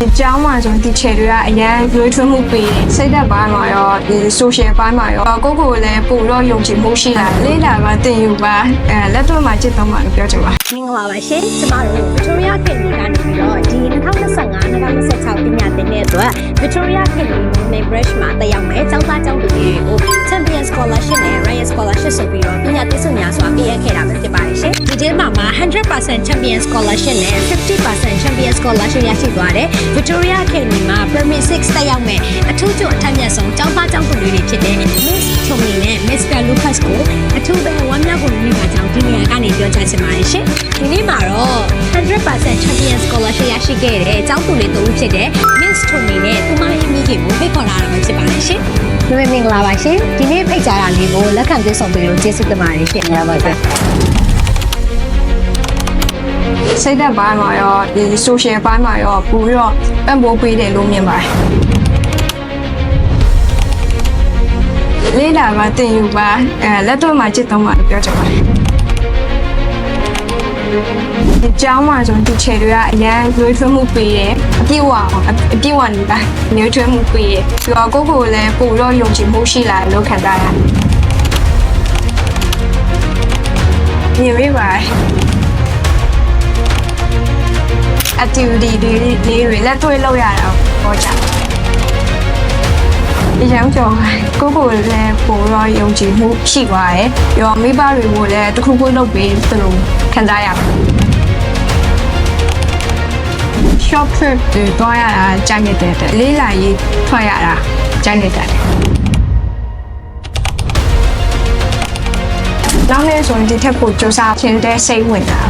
ဒီကျောင်းမှာဆိုဒီခြေတွေကအရန်ရွေးထွေးမှုပေးတယ်စိတ်သက်ပိုင်းမှာရောဒီ social ပိုင်းမှာရောကိုယ့်ကိုယ်လည်းပို့တော့ယုံကြည်မှုရှိလာတယ်လေးလာပါတင်ယူပါအဲလက်တွေ့မှာจิตသုံးပါလို့ပြောချင်ပါမင်္ဂလာပါရှင်ကျမတို့ Victoria Academy ကနေပြီးတော့ဒီ2025-2026ပညာသင်တဲ့အတွက် Victoria Academy Money Brush မှာတက်ရောက်မယ်ကျောင်းသားကျောင်းသူတွေကို Champion Scholarship နဲ့ Royal Scholarship ဆိုပြီးတော့ပညာသင်ဆုများစွာပေးအပ်ခဲ့တာပဲဖြစ်ပါတယ်ရှင်ဒီထဲမှာမှာ100% Champion Scholarship နဲ့50% Champion Scholarship ရရှိသွားတဲ့ Victoria Academy မှာ Permit 6တက်ရောက်မယ်အထူးကျအထက်မြတ်ဆုံးကျောင်းသားကျောင်းသူတွေဖြစ်တဲ့ Miss Tommy နဲ့ Mr. Lucas ကိုအထူးပဲဝမ်းမြောက်ဖို့မိပါကြောင်းဒီနေရာကနေပြောချင်ပါတယ်ရှင်ဒီနေ့မှာတော့ 100% Champion Scholarship ရရှိခဲ့တဲ့ကျောင်းသူလေးတူဖြစ်တဲ့ Miss Tommy နဲ့သူမရဲ့မိခင်ကိုဖိတ်ခေါ်လာတာပဲဖြစ်ပါတယ်ရှင်မမမင်္ဂလာပါရှင်ဒီနေ့ဖိတ်ကြားတာလေးကိုလက်ခံပြေဆုံးပြီးလို့ကျေးဇူးတင်ပါတယ်ရှင်ရပါပါစိတ်သက်ပိုင်းမှာရောဒီ social ပိုင်းမှာရောပို့ပြီးတော့ပံ့ပိုးပေးတယ်လို့မြင်ပါတယ်လေးလာပါတင်ယူပါအဲလက်တွေ့မှာจิตသုံးပါလို့ပြောချင်ပါတယ်ဒီ ကျောင်းမှာဆိုဒီခြေတွေကအရန်ရွေးထွေးမှုပေးတယ်အပြည့်ဝအောင်အပြည့်ဝနေပါရွေးထွေးမှုပေးတယ်ပြီးတော့ကိုယ့်ကိုယ်လည်းပို့တော့ယုံကြည်မှုရှိလာတယ်လို့ခံစားရတယ်မြင်မိပါတယ် activity တွေလေးတွေလက်တွေ့လုပ်ရတာပေါ့ကြဒီကြောင့်ကြောင့်ကိုကိုလည်းပိုတော့ယုံကြည်မှုရှိပါတယ်ပြီးတော့မိဘတွေကိုလည်းတစ်ခုခုလုပ်ပေးသလို ခံစားရပါတယ် short trip တွေတွားရတာကြိုက်နေတဲ့အတွက်လေးလာရေးထွက်ရတာကြိုက်နေတဲ့အတွက်နောက်နေ့ဆိုရင်ဒီထက်ပိုစူးစမ်းခြင်းတဲ့စိတ်ဝင်တာ